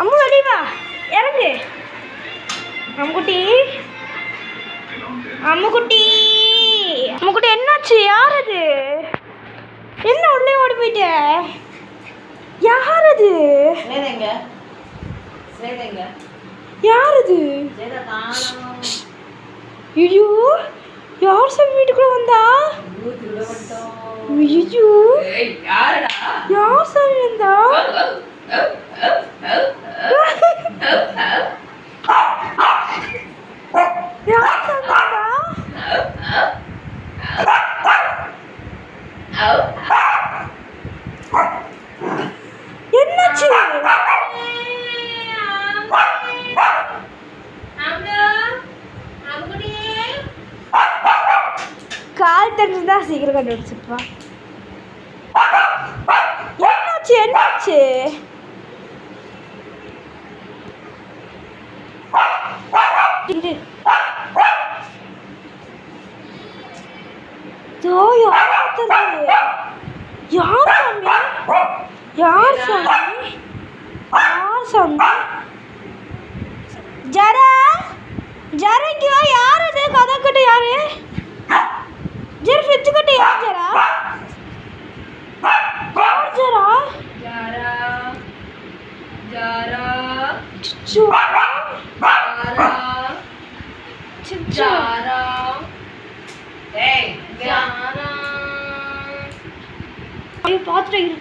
அம்மு வா. இறங்கு. அம்முக்குட்டி. அம்முக்குட்டி. அம்முக்குட்டி என்னாச்சு? யார் அது? என்ன உள்ளே ஓடி போயிட்ட? யார் அது? யார் அது? ஐயோ யார் சாமி வீட்டுக்குள்ள வந்தா? ஐயோ? யார் சாமி வந்தா யார் சாமி வந்தா என்னாச்சு? கால் தெரிஞ்சுதா சீக்கிரம் கண்டுபிடிச்சிருப்பா. என்னாச்சு என்னாச்சு? இரு. இதோ யார் கத்துறது? யார் சாமி யார் சாமி யார் சாமி ஜரா ஜரா இங்க வா யார் அது கதை கிட்ட யாரு ஜர ஃப்ரிட்ஜ் கிட்ட யார் ஜரா யார் ஜரா ஜாரா, ஐயோ பாத்துட்டு இரு